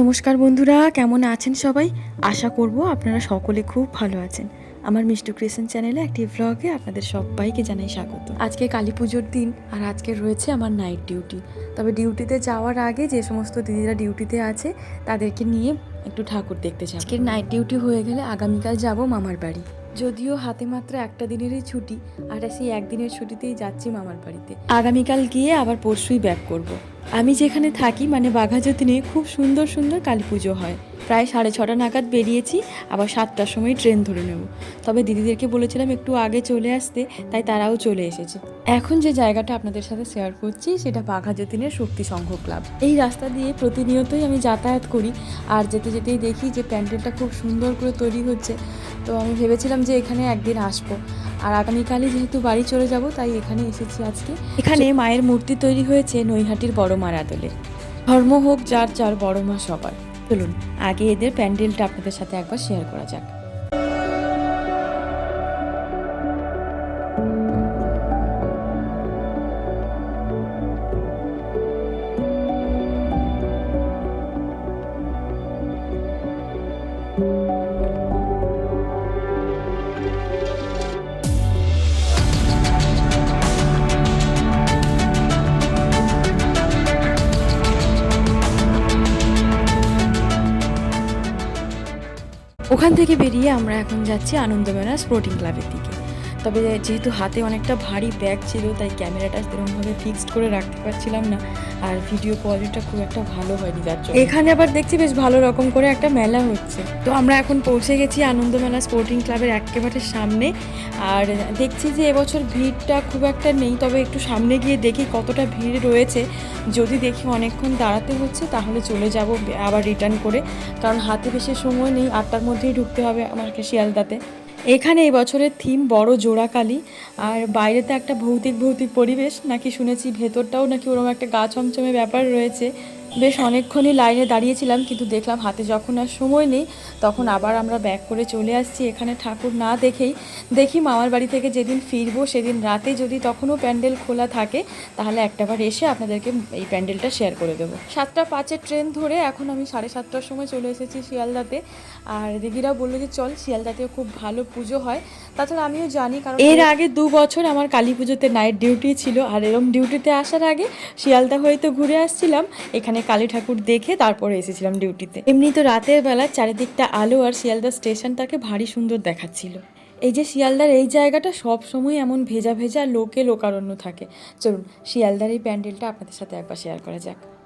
নমস্কার বন্ধুরা, কেমন আছেন সবাই? আশা করব আপনারা সকলে খুব ভালো আছেন। আমার মিষ্টু ক্রিয়েশন চ্যানেলে একটি ভ্লগে আপনাদের সবাইকে জানাই স্বাগত। আজকে কালী পুজোর দিন, আর আজকে রয়েছে আমার নাইট ডিউটি তবে ডিউটিতে যাওয়ার আগে যে সমস্ত দিদিরা ডিউটিতে আছে, তাদেরকে নিয়ে একটু ঠাকুর দেখতে চাই আজকের নাইট ডিউটি হয়ে গেলে আগামীকাল যাব মামার বাড়ি। যদিও হাতে মাত্র একটা দিনেরই ছুটি, আর সেই একদিনের ছুটিতেই যাচ্ছি মামার বাড়িতে। আগামীকাল গিয়ে আবার পরশুই ব্যাক করব। আমি যেখানে থাকি মানে বাঘাযতীনে খুব সুন্দর সুন্দর কালী পুজো হয়। প্রায় সাড়ে ছটা নাগাদ বেরিয়েছি, আবার সাতটার সময় ট্রেন ধরে নেব। তবে দিদিদেরকে বলেছিলাম একটু আগে চলে আসতে, তাই তারাও চলে এসেছে। এখন যে জায়গাটা আপনাদের সাথে শেয়ার করছি, সেটা বাঘাযতীনের শক্তি সংঘ ক্লাব। এই রাস্তা দিয়ে প্রতিনিয়তই আমি যাতায়াত করি, আর যেতে যেতেই দেখি যে প্যান্ডেলটা খুব সুন্দর করে তৈরি হচ্ছে। তো আমি ভেবেছিলাম যে এখানে একদিন আসব। আর আগামীকালই যেহেতু বাড়ি চলে যাব তাই এখানে এসেছি আজকে। এখানে মায়ের মূর্তি তৈরি হয়েছে নৈহাটির বড় মার আদলে। ধর্ম হোক যার যার বড় মা সবার। চলুন আগে এদের প্যান্ডেলটা আপনাদের সাথে একবার শেয়ার করা যাক। ওখান থেকে বেরিয়ে আমরা এখন যাচ্ছি আনন্দমেলা স্পোর্টিং ক্লাবের দিকে। তবে যেহেতু হাতে অনেকটা ভারী ব্যাগ ছিল, তাই ক্যামেরাটা সেরকমভাবে ফিক্সড করে রাখতে পারছিলাম না। আর ভিডিও কোয়ালিটিটা খুব একটা ভালো হয়নি যার জন্য। এখানে আবার দেখছি বেশ ভালো রকম করে একটা মেলা হচ্ছে। তো আমরা এখন পৌঁছে গেছি আনন্দমেলা স্পোর্টিং ক্লাবের একেবারে সামনে। আর দেখছি যে এবছর ভিড়টা খুব একটা নেই, তবে একটু সামনে গিয়ে দেখি কতটা ভিড় রয়েছে। যদি দেখি অনেকক্ষণ দাঁড়াতে হচ্ছে, তাহলে চলে যাব আবার রিটার্ন করে। কারণ হাতে বেশি সময় নেই, আটটার মধ্যেই ঢুকতে হবে আমাকে শিয়ালদাতে। এখানে এই বছরের থিম বড় জোড়াকালি। আর বাইরেতে একটা ভৌতিক ভৌতিক পরিবেশ, নাকি শুনেছি ভেতরটাও নাকি ওরকম একটা গা ছমছমে ব্যাপার রয়েছে। বেশ অনেকক্ষণই লাইনে দাঁড়িয়েছিলাম, কিন্তু দেখলাম হাতে যখন আর সময় নেই, তখন আবার আমরা ব্যাক করে চলে আসছি। এখানে ঠাকুর না দেখেই, দেখি মামার বাড়ি থেকে যেদিন ফিরবো, সেদিন রাতে যদি তখনও প্যান্ডেল খোলা থাকে, তাহলে একটাবার এসে আপনাদেরকে এই প্যান্ডেলটা শেয়ার করে দেবো। সাতটা পাঁচের ট্রেন ধরে এখন আমি সাড়ে সাতটার সময় চলে এসেছি শিয়ালদাতে। আর দিদিরা বলল যে, চল শিয়ালদাতেও খুব ভালো পুজো হয়। তাছাড়া আমিও জানি, কারণ এর আগে দু বছর আমার কালী পুজোতে নাইট ডিউটি ছিল, আর এরম ডিউটিতে আসার আগে শিয়ালদা হয়ে তো ঘুরে আসছিলাম। এখানে কালী ঠাকুর দেখে তারপরে এসেছিলাম ডিউটিতে। এমনি তো রাতের বেলা চারিদিকটা আলো আর শিয়ালদা স্টেশনটাকে ভারী সুন্দর দেখাচ্ছিল। এই যে শিয়ালদার এই জায়গাটা সব সময় এমন ভেজা ভেজা লোকে লোকারণ্য থাকে। চলুন, শিয়ালদার এই প্যান্ডেলটা আপনাদের সাথে একবার শেয়ার করা যাক।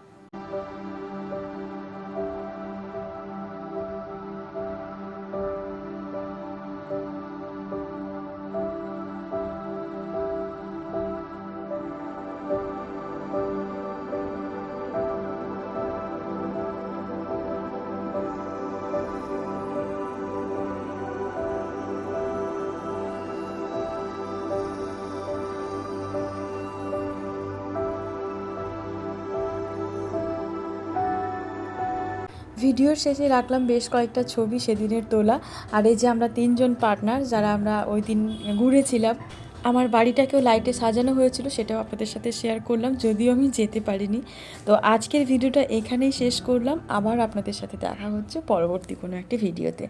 ভিডিওর শেষে রাখলাম বেশ কয়েকটা ছবি সেদিনের তোলা। আর এই যে আমরা তিনজন পার্টনার যারা আমরা ওই দিন ঘুরেছিলাম, আমার বাড়িটাকেও লাইটে সাজানো হয়েছিল, সেটাও আপনাদের সাথে শেয়ার করলাম, যদিও আমি যেতে পারিনি। তো আজকের ভিডিওটা এখানেই শেষ করলাম, আবার আপনাদের সাথে দেখা হচ্ছে পরবর্তী কোনো একটি ভিডিওতে